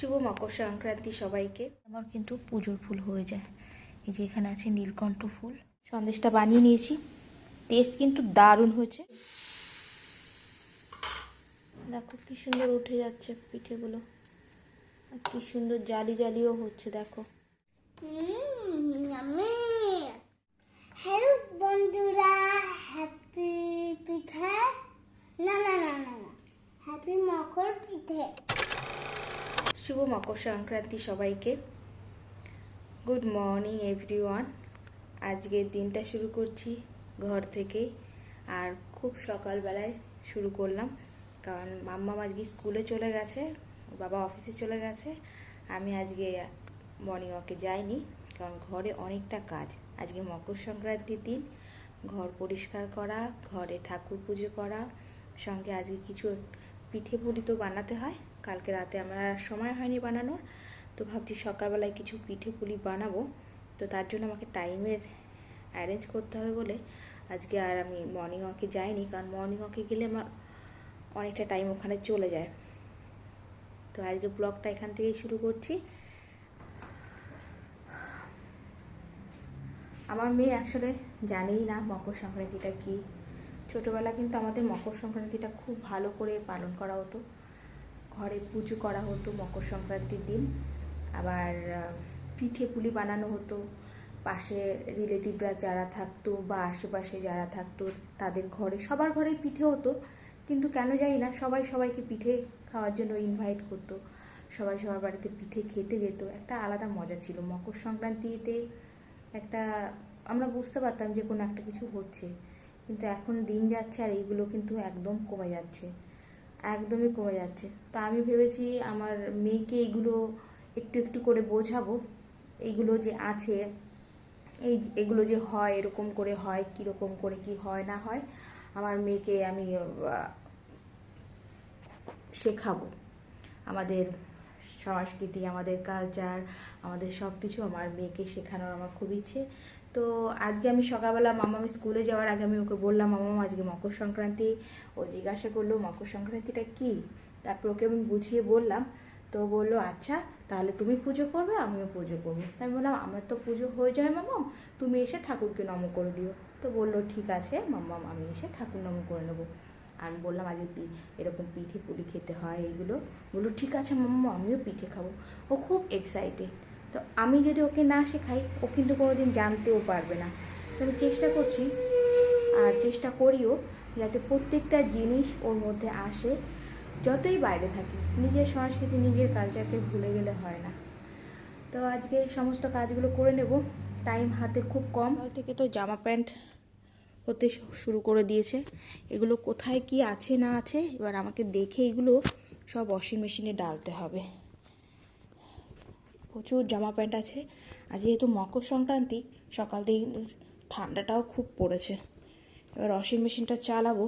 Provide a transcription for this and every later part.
শুভ মকর সংক্রান্তি সবাইকে। আমার কিন্তু পুজোর ফুল হয়ে যায়। এই যে এখানে আছে নীলকণ্ঠ ফুল। সন্দেশটা বানিয়ে নিয়েছি। টেস্ট কিন্তু দারুণ হয়েছে। দেখো কি সুন্দর উঠে যাচ্ছে পিঠেগুলো। আর কি সুন্দর জালি জালিও হচ্ছে দেখো। হ্যালো বন্ধুরা। হ্যাপি পিঠে। না না না না না। হ্যাপি মকর পিঠে। শুভ মকর সংক্রান্তি সবাইকে। গুড মর্নিং এভরিওয়ান আজকের দিনটা শুরু করছি ঘর থেকেই আর খুব সকালবেলায় শুরু করলাম, কারণ মাম্মা আজকে স্কুলে চলে গেছে বাবা অফিসে চলে গেছে। আমি আজকে মর্নিং ওয়াকে যাইনি, কারণ ঘরে অনেকটা কাজ। আজকে মকর সংক্রান্তির দিন, ঘর পরিষ্কার করা, ঘরে ঠাকুর পুজো করা, সঙ্গে আজকে কিছু পিঠে পুলি তো বানাতে হয় কালকে রাতে আমার আর সময় হয়নি বানানোর, তো ভাবছি সকালবেলায় কিছু পিঠে পুলি বানাবো। তো তার জন্য আমাকে টাইমের অ্যারেঞ্জ করতে হবে বলে আজকে আর আমি মর্নিং ওয়াকে যাইনি, কারণ মর্নিং ওয়াকে গেলে আমার অনেকটা টাইম ওখানে চলে যায়। তো আজকে ব্লগটা এখান থেকেই শুরু করছি। আমার মেয়ে আসলে জানেই না মকর সংক্রান্তিটা কী। ছোটোবেলা কিন্তু আমাদের মকর সংক্রান্তিটা খুব ভালো করে পালন করা হতো। ঘরে পুজো করা হতো, মকর সংক্রান্তির দিন। আবার পিঠে পুলি বানানো হতো। পাশে রিলেটিভরা যারা থাকতো বা আশেপাশে যারা থাকতো, তাদের ঘরে, সবার ঘরেই পিঠে হতো। কিন্তু কেন জানি না, সবাই সবাইকে পিঠে খাওয়ার জন্য ইনভাইট করতো। সবাই সবার বাড়িতে পিঠে খেতে যেত। একটা আলাদা মজা ছিল। মকর সংক্রান্তিতে একটা, আমরা বুঝতে পারতাম যে কোনো একটা কিছু হচ্ছে। কিন্তু এখন দিন যাচ্ছে আর এইগুলো কিন্তু একদম কমে যাচ্ছে। একদমই কমে যাচ্ছে। তো আমি ভেবেছি আমার মেয়েকে এগুলো একটু একটু করে বোঝাবো। এইগুলো যে আছে, এই এগুলো যে হয়, এরকম করে হয়, কীরকম করে কি হয়, না হয়, আমার মেয়েকে আমি শেখাবো। আমাদের সংস্কৃতি, আমাদের কালচার আমাদের সব কিছু আমার মেয়েকে শেখানোর আমার খুব ইচ্ছে। তো আজকে আমি সকালবেলা মামা আমি স্কুলে যাওয়ার আগে আমি ওকে বললাম মামা আজকে মকর সংক্রান্তি। ও জিজ্ঞাসা করল, মকর সংক্রান্তিটা কি? তারপর ওকে আমি বুঝিয়ে বললাম, তো বলল আচ্ছা তাহলে তুমি পুজো করবে, আমিও পুজো করব। আমি বললাম, আমার তো পুজো হয়ে যায় মামাম, তুমি এসে ঠাকুরকে নম করে দিও। তো বলল, ঠিক আছে মাম্মাম আমি এসে ঠাকুর নম করে নেব। আমি বললাম, আজকে পি- এরকম পিঠে পুলি খেতে হয়, এইগুলো? বলল, ঠিক আছে, মাম্মা, আমিও পিঠে খাব। ও খুব এক্সাইটেড তো আমি যদি ওকে না শেখাই, ও কিন্তু কোনো দিন জানতেও পারবে না। তো আমি চেষ্টা করছি, আর চেষ্টা করিও যাতে প্রত্যেকটা জিনিস ওর মধ্যে আসে, যতই বাইরে থাকি। নিজের সংস্কৃতি, নিজের কালচারকে ভুলে গেলে হয় না। তো আজকে সমস্ত কাজগুলো করে নেব। টাইম হাতে খুব কম। থেকে তো জামা প্যান্ট হতে শুরু করে দিয়েছে। এগুলো কোথায় কি আছে না আছে, এবার আমাকে দেখে এগুলো সব ওয়াশিং মেশিনে ডালতে হবে। প্রচুর জামা প্যান্ট আছে আর যেহেতু মকর সংক্রান্তি, সকাল দিন ঠান্ডাটাও খুব পড়েছে। এবার ওয়াশিং মেশিনটা চালাবো।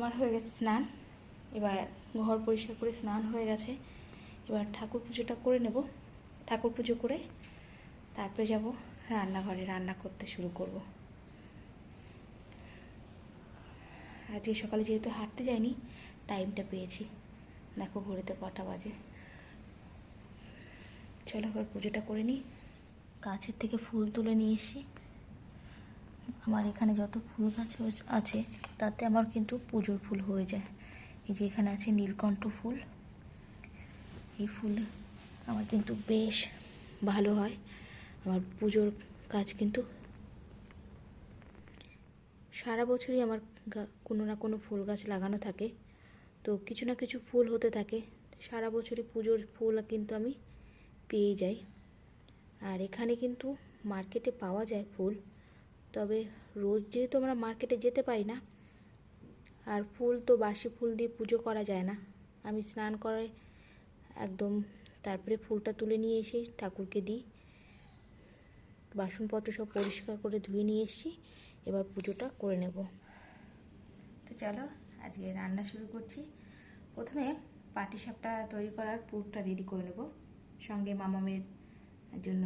আমার হয়ে গেছে স্নান। এবার ঘর পরিষ্কার করে স্নান হয়ে গেছে। এবার ঠাকুর পুজোটা করে নেব। ঠাকুর পুজো করে তারপরে যাব রান্নাঘরে রান্না করতে শুরু করব। আজকে সকালে যেহেতু হাঁটতে যাইনি, টাইমটা পেয়েছি। দেখো ঘড়িতে কটা বাজে। চলো এবার পুজোটা করে নিই। গাছের থেকে ফুল তুলে নিয়ে এসছি। আমার এখানে যত ফুল গাছ আছে, তাতে আমার কিন্তু পুজোর ফুল হয়ে যায়। এই যে এখানে আছে নীলকণ্ঠ ফুল। এই ফুল আমার কিন্তু বেশ ভালো হয়। আমার পুজোর কাজ কিন্তু সারা বছরই আমার কোনো না কোনো ফুল গাছ লাগানো থাকে। তো কিছু না কিছু ফুল হতে থাকে। সারা বছরই পুজোর ফুল কিন্তু আমি পেয়ে যাই। আর এখানে কিন্তু মার্কেটে পাওয়া যায় ফুল। তবে রোজ যেহেতু আমরা মার্কেটে যেতে পারি না, আর ফুল তো বাসি ফুল দিয়ে পুজো করা যায় না, আমি স্নান করে একদম তারপরে ফুলটা তুলে নিয়ে এসে ঠাকুরকে দিই। বাসনপত্র সব পরিষ্কার করে ধুয়ে নিয়ে এসেছি, এবার পুজোটা করে নেব। তো চলো, আজকে রান্না শুরু করছি। প্রথমে পাটি সাপটা তৈরি করার পুরটা রেডি করে নেব। সঙ্গে মামামের জন্য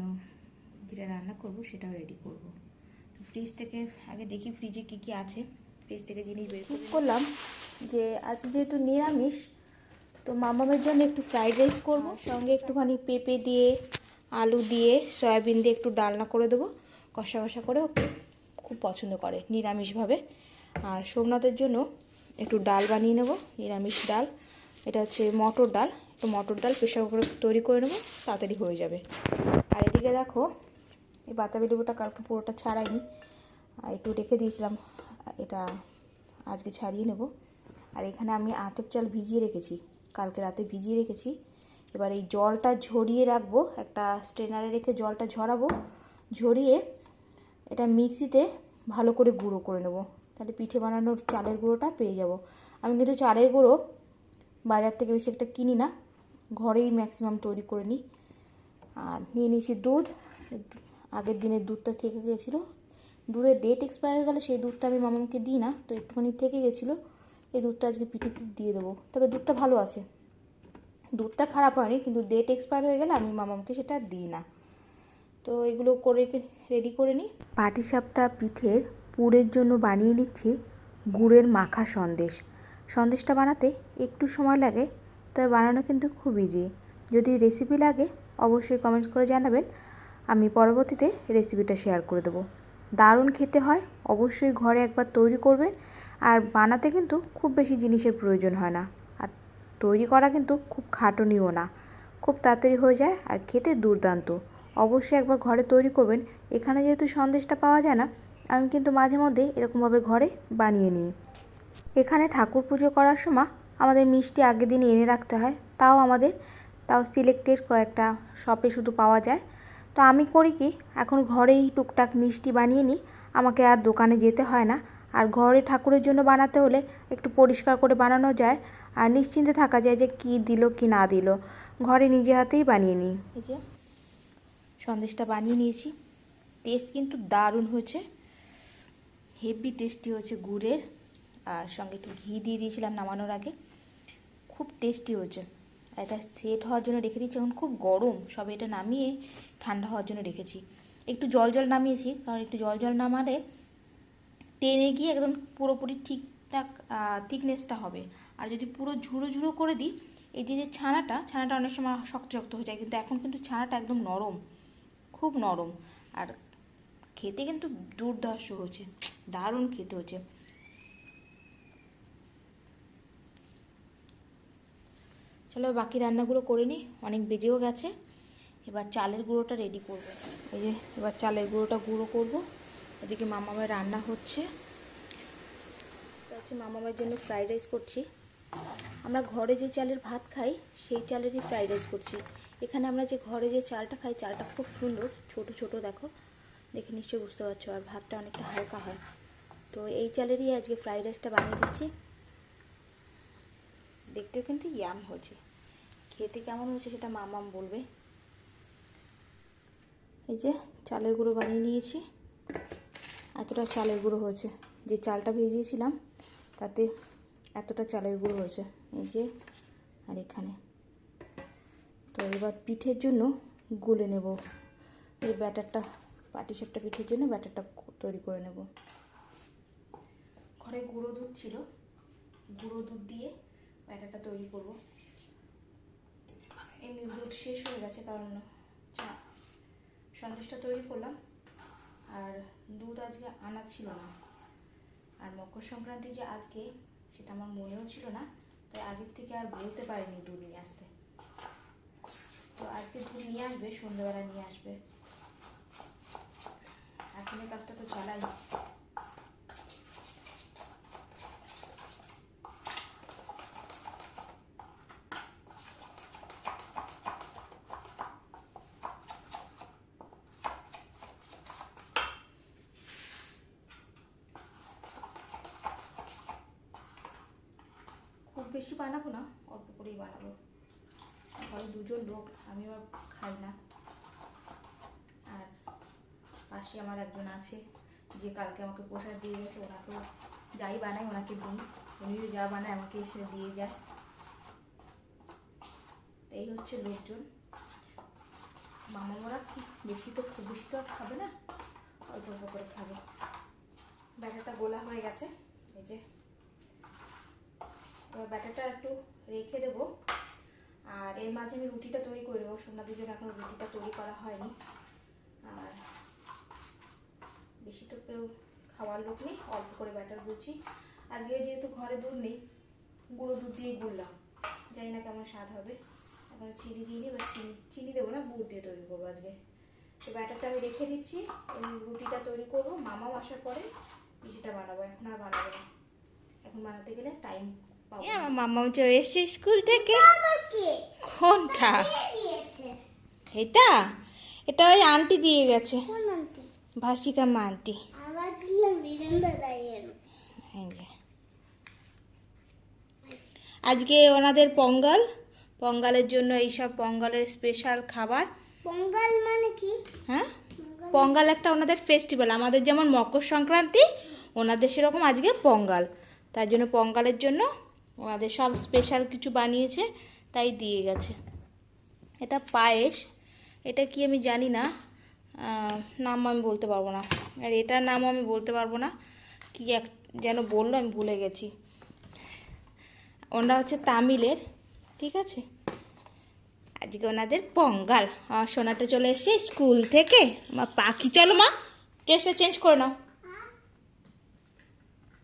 যেটা রান্না করব সেটাও রেডি করব। ফ্রিজ থেকে আগে দেখি ফ্রিজে কি কি আছে। ফ্রিজ থেকে জিনিস বের করে করলাম যে আজকে যেহেতু নিরামিষ তো মামামের জন্য একটু ফ্রাইড রাইস করব সঙ্গে একটুখানি পেঁপে দিয়ে আলু দিয়ে সয়াবিন দিয়ে একটু ডালনা করে দেবো। কষা কষা করে ও খুব পছন্দ করে নিরামিষভাবে। আর সোমনাথের জন্য একটু ডাল বানিয়ে নেব নিরামিষ ডাল। এটা হচ্ছে মটর ডাল। একটু মটর ডাল প্রেশার কুকারে তৈরি করে নেব তাড়াতাড়ি হয়ে যাবে। আর এদিকে দেখো এই বাতাবি লেবুটা কালকে পুরোটা ছাড়াইনি। একটু রেখে দিয়েছিলাম। এটা আজকে ছাড়িয়ে নেব। আর এখানে আমি আতপ চাল ভিজিয়ে রেখেছি। কালকে রাতে ভিজিয়ে রেখেছি। এবার এই জলটা ঝরিয়ে রাখব। একটা স্ট্রেনারে রেখে জলটা ঝরাবো। ঝরিয়ে এটা মিক্সিতে ভালো করে গুঁড়ো করে নেব। তাহলে পিঠে বানানোর চালের গুঁড়োটা পেয়ে যাব। আমি কিন্তু চালের গুঁড়ো বাজার থেকে বেশি একটা কিনি না। ঘরেই ম্যাক্সিমাম তৈরি করে নিই। আর নিয়ে নিয়েছি দুধ। আগের দিনের দুধটা থেকে গিয়েছিল দুধের ডেট এক্সপায়ার হয়ে গেলে সেই দুধটা আমি মামাকে দিই না, তো একটুখানি থেকে গেছিল। এই দুধটা আজকে পিঠেতে দিয়ে দেবো। তবে দুধটা ভালো আছে। দুধটা খারাপ হয়নি, কিন্তু ডেট এক্সপায়ার হয়ে গেলে আমি মামাকে সেটা দিই না। তো এগুলো করে রেডি করে নিই পাটিসাপটা পিঠের পুরের জন্য বানিয়ে নিচ্ছি গুড়ের মাখা সন্দেশ। সন্দেশটা বানাতে একটু সময় লাগে, তবে বানানো কিন্তু খুব ইজি যদি রেসিপি লাগে, অবশ্যই কমেন্ট করে জানাবেন। আমি পরবর্তীতে রেসিপিটা শেয়ার করে দেবো। দারুণ খেতে হয়, অবশ্যই ঘরে একবার তৈরি করবেন। আর বানাতে কিন্তু খুব বেশি জিনিসের প্রয়োজন হয় না। আর তৈরি করা কিন্তু খুব খাটনিও না। খুব তাড়াতাড়ি হয়ে যায় আর খেতে দুর্দান্ত। অবশ্যই একবার ঘরে তৈরি করবেন। এখানে যেহেতু সন্দেশটা পাওয়া যায় না, আমি কিন্তু মাঝে মধ্যে এরকমভাবে ঘরে বানিয়ে নিই। এখানে ঠাকুর পুজো করার সময় আমাদের মিষ্টি আগের দিন এনে রাখতে হয়। তাও আমাদের, তাও সিলেক্টেড কয়েকটা শপে শুধু পাওয়া যায়। তো আমি করি কি, এখন ঘরেই টুকটাক মিষ্টি বানিয়ে নিই। আমাকে আর দোকানে যেতে হয় না। আর ঘরে ঠাকুরের জন্য বানাতে হলে একটু পরিষ্কার করে বানানো যায়। আর নিশ্চিন্তে থাকা যায় যে কী দিল, কি না দিল। ঘরে নিজে হাতেই বানিয়ে নিই। এই যে, সন্দেশটা বানিয়ে নিয়েছি। টেস্ট কিন্তু দারুণ হয়েছে। হেভি টেস্টি হয়েছে গুড়ের। আর সঙ্গে একটু ঘি দিয়ে দিয়েছিলাম নামানোর আগে। খুব টেস্টি হয়েছে। এটা সেট হওয়ার জন্য রেখে দিয়েছি। এখন খুব গরম। সবে এটা নামিয়ে ঠান্ডা হওয়ার জন্য রেখেছি। একটু জল জল নামিয়েছি, কারণ একটু জল জল নামালে টেনে গিয়ে একদম পুরোপুরি ঠিকঠাক থিকনেসটা হবে। আর যদি পুরো ঝুড়ো ঝুড়ো করে দিই, এই যে যে ছানাটা ছানাটা অনেক সময় শক্ত শক্ত হয়ে যায়, কিন্তু এখন কিন্তু ছানাটা একদম নরম, খুব নরম। আর খেতে কিন্তু দুর্ধর্ষ হচ্ছে দারুণ খেতে হচ্ছে চলো বাকি রান্নাগুলো করে নিই, অনেক বেজেও গেছে। এবার চালের গুঁড়োটা রেডি করব। এই যে, এবার চালের গুঁড়োটা গুঁড়ো করব। এদিকে মামামের রান্না হচ্ছে। হচ্ছে মামামের জন্য ফ্রাইড রাইস করছি। আমরা ঘরে যে চালের ভাত খাই, সেই চালেরই ফ্রাইড রাইস করছি। এখানে আমরা যে ঘরে যে চালটা খাই, চালটা খুব সুন্দর। ছোট ছোট, দেখো। দেখে নিশ্চয়ই বুঝতে পারছ। আর ভাতটা অনেকটা হালকা হয়। তো এই চালেরই আজকে ফ্রাইড রাইসটা বানিয়ে দিচ্ছি। দেখতেও কিন্তু ইয়াম হচ্ছে। খেতে কেমন হয়েছে সেটা মামাম বলবে। এই যে চালের গুঁড়ো বানিয়ে নিয়েছি। এতটা চালের গুঁড়ো হয়েছে। যে চালটা ভেজিয়েছিলাম, তাতে এতটা চালের গুঁড়ো হয়েছে। এই যে, আর এখানে। তো এবার পিঠের জন্য গুলে নেব। এই ব্যাটারটা, পাটিসাপটা পিঠের জন্য ব্যাটারটা তৈরি করে নেব। ঘরে গুঁড়ো দুধ ছিল। গুঁড়ো দুধ দিয়ে ব্যাটারটা তৈরি করব। এমনি দুধ শেষ হয়ে গেছে, কারণ চা- সন্দেশটা তৈরি করলাম। আর দুধ আজকে আনা ছিল না। আর মকর সংক্রান্তি যে আজকে, সেটা আমার মনেও ছিল না। তাই আগের থেকে আর বলতে পারিনি দুধ নিয়ে আসতে। তো আজকে দুধ নিয়ে আসবে, সন্ধ্যাবেলা নিয়ে আসবে। এখন এই কাজটা তো চালাই খুব বেশি বানাবো না অল্প করেই বানাবো। ঘরে দুজন লোক আমি আবার খাই না। আর পাশে আমার একজন আছে, যে কালকে আমাকে প্রসাদ দিয়ে গেছে, ওনাকেও যাই বানাই, ওনাকে দিই। উনিও যা বানায়, আমাকে এসে দিয়ে যায়। এই হচ্ছে লোকজন। মামামরা কি বেশি তো খুব বেশি তো আর খাবে না? অল্প অল্প করে খাবে। ব্যাটারটা গোলা হয়ে গেছে, এই যে। এবার ব্যাটারটা একটু রেখে দেবো। আর এর মাঝে আমি রুটিটা তৈরি করে দেবো সোনাদের জন্য এখন রুটিটা তৈরি করা হয়নি। আর বেশি তো কেউ খাওয়ার লোক নেই, অল্প করে ব্যাটার গুলছি আজকে যেহেতু ঘরে দুধ নেই, গুঁড়ো দুধ দিয়ে গুললাম জানি না কেমন স্বাদ হবে। এখন চিনি দিয়ে নিই এবার চিনি চিনি দেবো না, গুড় দিয়ে তৈরি করব আজকে। তো ব্যাটারটা আমি রেখে দিচ্ছি। রুটিটা তৈরি করব। মামাও আসার পরে পিঠেটা বানাবো। এখন আর বানাবো না। এখন বানাতে গেলে টাইম পাবো আমার মামা চলে এসছে স্কুল থেকে? কোনটা? এটা এটা? ওই আন্টি দিয়ে গেছে। ভাসিকা মা আন্টি। আজকে ওনাদের পঙ্গাল। পঙ্গালের জন্য এইসব পঙ্গালের স্পেশাল খাবার। পঙ্গাল মানে কি? হ্যাঁ? পঙ্গাল পঙ্গাল একটা ওনাদের ফেস্টিভ্যাল আমাদের যেমন মকর সংক্রান্তি ওনাদের সেরকম আজকে পঙ্গাল। তার জন্য পঙ্গালের জন্য ওনাদের সব স্পেশাল কিছু বানিয়েছে তাই দিয়ে গেছে। এটা পায়েস। এটা কি আমি জানি না। নাম আমি বলতে পারব না। আর এটার নামও আমি বলতে পারব না। কি এক যেন বলল আমি ভুলে গেছি। ওনারা হচ্ছে তামিলের ঠিক আছে? আজকে ওনাদের পঙ্গাল। আমার সোনাটা চলে এসছে স্কুল থেকে। মা পাখি চলো মা ড্রেসটা চেঞ্জ করে নাও।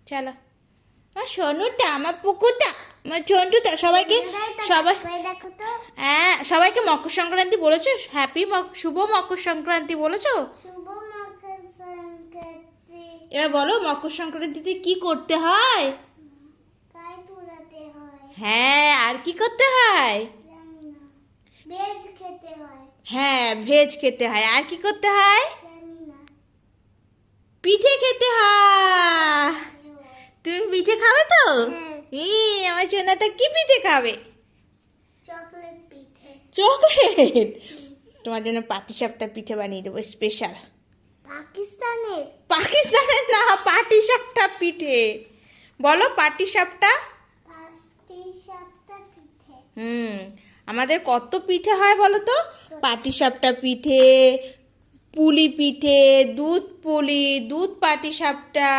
চলো। আমার সোনুটা আমার পুকুরটা আমার চন্টুটা সবাইকে সবাই হ্যাঁ সবাইকে মকর সংক্রান্তি বলেছ? হ্যাপি শুভ মকর সংক্রান্তি বলেছ? এবার বলো মকর সংক্রান্তিতে কি করতে হয়? হয়। আর কি করতে হয়? হয়। হ্যাঁ ভেজ খেতে হয়। আর কি করতে হয় জানি না পিঠে খেতে হয় তুমি পিঠে খাবে তো হ্যাঁ। ই আমার সোনাটা কি পিঠে খাবে? চকলেট পিঠে। চকলেট? তোমার জন্য পাটিসাপটা পিঠে বানিয়ে দেবো স্পেশাল পাকিস্তানের? পাকিস্তানের না পাটিসাপটা পিঠে। বলো পাটিসাপটা? হুম। আমাদের কত পিঠে হয় বলো তো? পাটিসাপটা পিঠে পুলি পিঠে দুধ পুলি দুধ পাটিসাপটা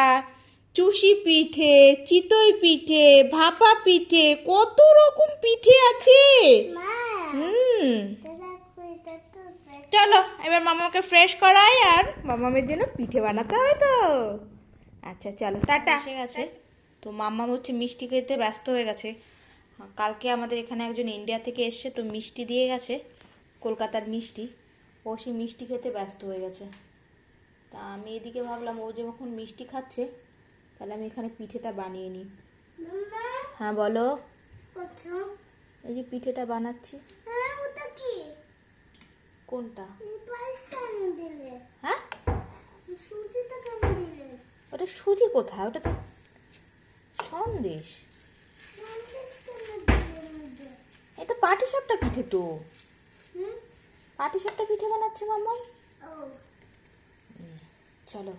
চুষি পিঠে চিতই পিঠে ভাপা পিঠে কত রকম পিঠে আছে। হুম। দাদা কইটা তো বেশ চলো এবার মামাকে ফ্রেশ করাই আর মামামের জন্য পিঠে বানাতে হবে তো। আচ্ছা চলো টাটা। এসে গেছে। তো মাম্মাম হচ্ছে মিষ্টি খেতে ব্যস্ত হয়ে গেছে। কালকে আমাদের এখানে একজন ইন্ডিয়া থেকে এসছে তো মিষ্টি দিয়ে গেছে কলকাতার মিষ্টি। ও সে মিষ্টি খেতে ব্যস্ত হয়ে গেছে। তা আমি এদিকে ভাবলাম ও যখন মিষ্টি খাচ্ছে তাহলে আমি এখানে পিঠেটা বানিয়ে নিই। হ্যাঁ বলো। এই যে পিঠেটা বানাচ্ছি। হ্যাঁ কোনটা? হ্যাঁ? ওটা সুজি কোথায়? ওটা তো সন্দেশ। কেন দিলে মধ্যে? পিঠে তো। হুম? পাটিসাপটা পিঠে বানাচ্ছে মাম্মা। চলো।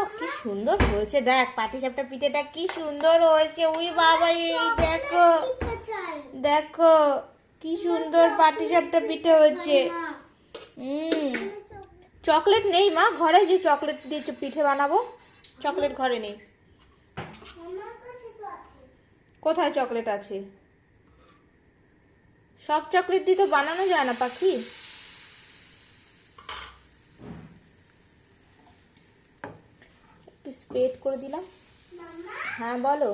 ওকে কি সুন্দর হয়েছে। দেখ, পাটি সাপটা পিঠেটা কি সুন্দর হয়েছে। উই বাবা, এই দেখো। দেখো, কি সুন্দর পাটি সাপটা পিঠে হয়েছে। হুম। চকলেট নেই মা, ঘরে যে চকলেট দিয়ে পিঠে বানাবো। চকলেট ঘরে নেই। কোথায় চকলেট আছে? সব চকলেট দিয়ে তো বানানো যায় না, পাখি। একটু স্প্রেড করে দিলাম। হ্যাঁ বলো।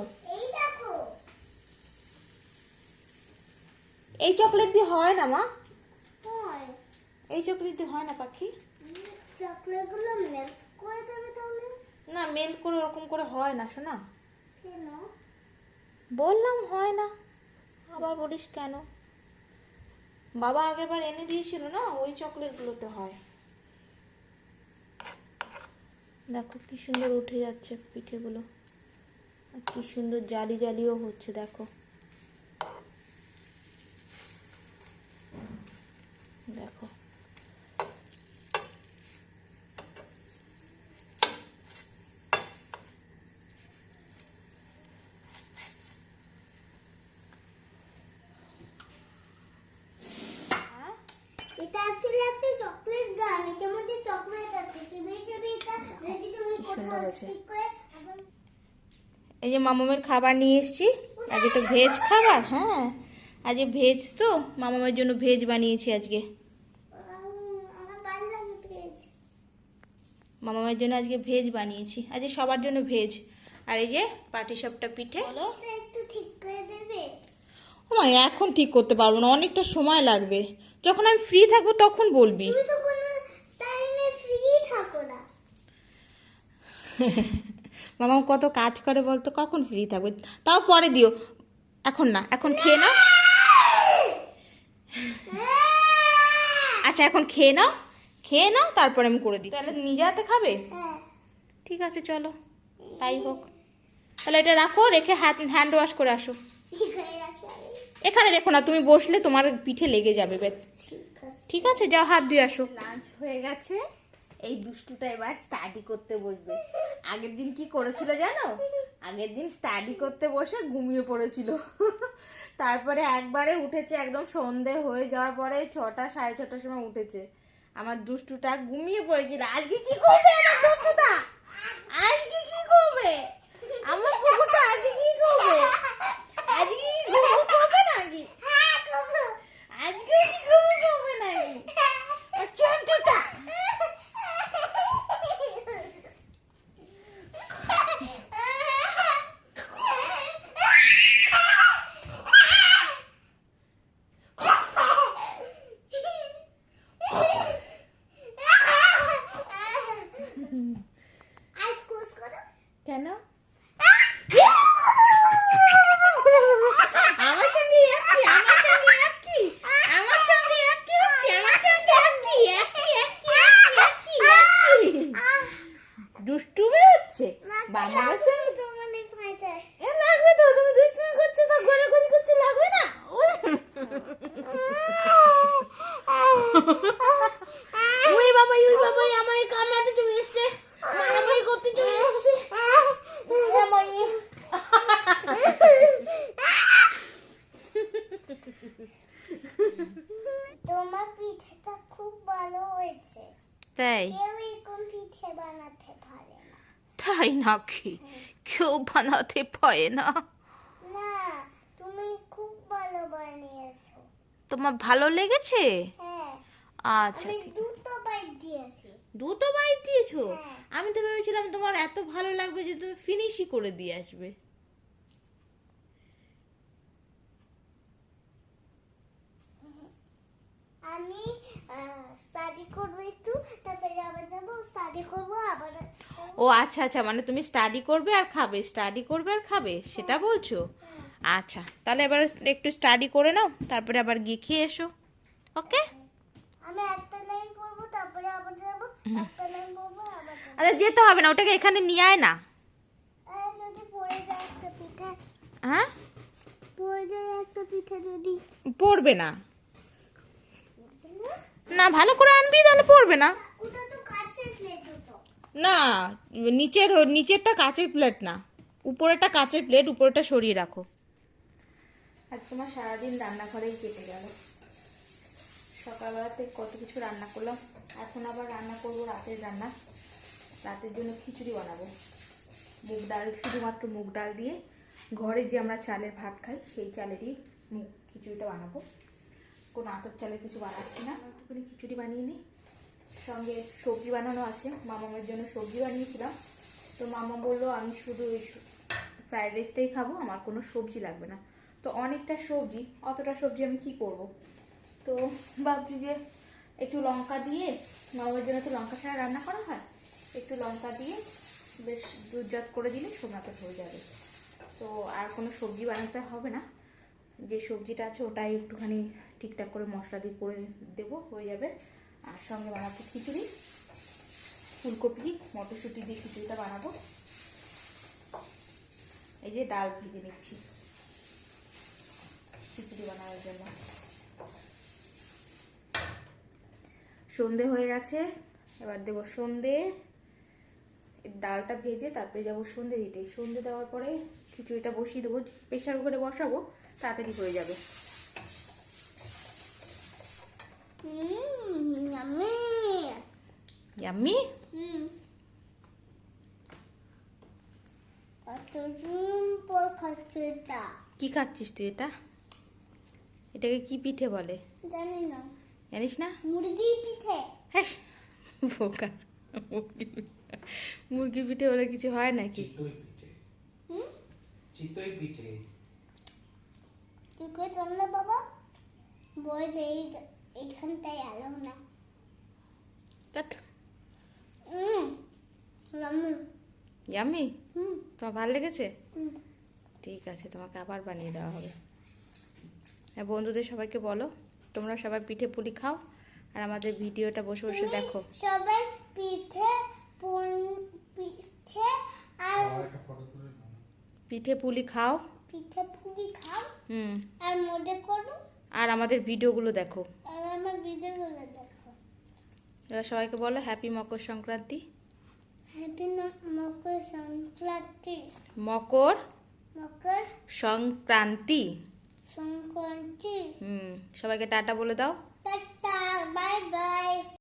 এই চকলেট দিয়ে হয় না, মা? এই চকলেট দিয়ে হয় না, পাখি? না মেল করে ওরকম করে হয় না, শোনা। বললাম হয় না। আবার বলিস কেন? বাবা আগেরবার এনে দিয়েছিল না, ওই চকলেটগুলোতে হয়। দেখো কি সুন্দর উঠে যাচ্ছে পিঠেগুলো। আর কি সুন্দর জালি জালিও হচ্ছে দেখো হ্যাঁ? এটা অ্যাকচুয়ালি একটা চকলেট গান এটার মধ্যে চকলেট আছে তুমি যদি এটা যদি হয়েছে। এই যে মামামের খাবার নিয়ে এসেছি। আজকে তো ভেজ খাবার হ্যাঁ। আজকে ভেজ তো মামামের জন্য ভেজ বানিয়েছি আজকে। মামামের জন্য আজকে ভেজ বানিয়েছি। আজকে সবার জন্য ভেজ। আর এই যে পাটিসাপটা পিঠে। এখন ঠিক করতে পারব না অনেকটা সময় লাগবে। যখন আমি ফ্রি থাকব তখন বলবি তুমি তো কোনো টাইমে ফ্রি থাকো না মামাম কত কাজ করে বলতো কখন ফ্রি থাকবে? তাও পরে দিও। এখন না এখন খেয়ে নাও। আচ্ছা এখন খেয়ে নাও। খেয়ে নাও তারপরে আমি করে দিই তাহলে নিজে হাতে খাবে? ঠিক আছে চলো। তাই হোক। তাহলে এটা রাখো রেখে হাত হ্যান্ড ওয়াশ করে আসো। এখানে রেখো না তুমি বসলে তোমার পিঠে লেগে যাবে ঠিক আছে। ঠিক আছে যাও হাত ধুয়ে আসো। লাঞ্চ হয়ে গেছে। এই দুষ্টুটা এবার স্টাডি করতে বসবে। আগের দিন কি করেছিল জানো? আগের দিন স্টাডি করতে বসে ঘুমিয়ে পড়েছিল। তারপরে একবারে উঠেছে একদম সন্ধে হয়ে যাওয়ার পরে ছটা, সাড়ে ছটার সময় উঠেছে। আমার দুষ্টুটা ঘুমিয়ে পড়েছিল। আজকে কি করবে আমার দুষ্টুটা? আজকে কি করবে আমার কুকুরটা আজকে কি করবে আজকে কি ঘুমু করবে নাকি হ্যাঁ করব আজকে কি ঘুমু করবে নাকি আর চন্টুটা আজ কোর্স করো কেন আমার সঙ্গে একই আমার সঙ্গে একই আমার সঙ্গে একই হচ্ছে আমার সঙ্গে একই একই একই একই একই দুষ্টুমি হচ্ছে বান্ধবের সঙ্গে তোমাদের ফায়দা এ লাগবে তো তুমি দুষ্টুমি করছ তো ঘরে ঘরে করছ লাগবে না উই বাবা উই বাবা আমায় কামড়াতে চলে এসছে মারামারি করতে চলে এসছে আমায় তোমার পিঠেটা খুব ভালো হয়েছে তাই কেউ এরকম পিঠে বানাতে পারে না তাই নাকি কেউ বানাতে পারে না না তুমি খুব ভালো বানিয়েছো তোমার ভালো লেগেছে আচ্ছা দুটো বাইট দিয়েছি দুটো বাইট দিয়েছ। আমি তো ভেবেছিলাম তোমার এত ভালো লাগবে যে তুমি ফিনিশই করে দিয়ে আসবে. আমি স্টাডি করব একটু তারপরে আবার যাব স্টাডি করব আবার ও আচ্ছা আচ্ছা মানে তুমি স্টাডি করবে আর খাবে স্টাডি করবে আর খাবে সেটা বলছো? আচ্ছা তাহলে এবার একটু স্টাডি করে নাও তারপরে আবার গিয়ে খেয়ে এসো ওকে? আমি একটা লাইন পড়ব তারপরে আবার যাব একটা লাইন পড়ব আবার আরে যেতে হবে না ওটাকে এখানে নিয়ে আয় না। যদি পড়ে যায় একটা পিঠে। হ্যাঁ? পড়ে যায় একটা পিঠে যদি। পড়বে না? না ভালো করে আনবি তাহলে পড়বে না। না, নিচের নিচেরটা কাঁচের প্লেট না। উপরেরটা কাচের প্লেট উপরেটা সরিয়ে রাখো। আজ তোমার সারাদিন রান্নাঘরেই কেটে গেল। সকালবেলাতে কত কিছু রান্না করলাম। এখন আবার রান্না করব রাতের রান্না। রাতের জন্য খিচুড়ি বানাবো। মুগ ডাল, শুধুমাত্র মুগ ডাল দিয়ে ঘরে যে আমরা চালের ভাত খাই, সেই চালেরই মুগ খিচুড়িটা বানাবো। কোনো আতর চালের কিছু বানাচ্ছি না। একটুখানি খিচুড়ি বানিয়ে নিই। সঙ্গে সবজি বানানো আছে। মামামের জন্য সবজি বানিয়েছিলাম। তো মামা বলল, আমি শুধু ওই ফ্রাইড রাইসটাই খাব, আমার কোনো সবজি লাগবে না। তো অনেকটা সবজি, অতটা সবজি আমি কি করব? তো ভাবছি যে একটু লঙ্কা দিয়ে, মামার জন্য তো লঙ্কা ছাড়া রান্না করা হয়, একটু লঙ্কা দিয়ে বেশ দুধজাত করে দিলে সোনাতে হয়ে যাবে। তো আর কোনো সবজি বানাতে হবে না। যে সবজিটা আছে ওটাই একটুখানি ঠিকঠাক করে মশলা দিয়ে করে দেবো, হয়ে যাবে। আর সঙ্গে বানাচ্ছি খিচুড়ি, ফুলকপি, মটরশুঁটি দিয়ে খিচুড়িটা বানাবো। এই যে ডাল ভেজে নিচ্ছি খিচুড়ি বানানোর জন্য। সন্ধে হয়ে গেছে, এবার দেবো সন্ধে। ডালটা ভেজে তারপরে যাব সন্ধে দিতে। সন্ধে দেওয়ার পরে খিচুড়িটা বসিয়ে দেবো প্রেশার কুকারে বসাবো, তাড়াতাড়ি হয়ে যাবে। কতদিন পর খাচ্ছি এটা কি খাচ্ছিস তুই এটা? এটাকে কি পিঠে বলে? জানি না। জানিস না? মুরগির পিঠে। হ্যাঁ বোকা। মুরগি মুরগি পিঠে বলে কিছু হয় নাকি? চিতই পিঠে। হুম? চিতই পিঠে। তুই কই জানলে বাবা? বই যে এই এইখানটায় আলো না। তোমার ভালো লেগেছে? ঠিক আছে তোমাকে আবার বানিয়ে দেওয়া হবে। আর বন্ধুদের সবাইকে বলো তোমরা সবাই পিঠে পুলি খাও আর আমাদের ভিডিওটা বসে বসে দেখো। সবাই পিঠে পিঠে আর। পিঠে পুলি খাও। পিঠে পুরি খাও হুম। আর মজা করো। আর আমাদের ভিডিওগুলো দেখো। আমার ভিডিওগুলো দেখো। এবার সবাইকে বলো হ্যাপি মকর সংক্রান্তি? হ্যাপি মকর সংক্রান্তি। মকর মকর সংক্রান্তি? সংক্রান্তি। হুম সবাইকে টাটা বলে দাও। Tata bye bye.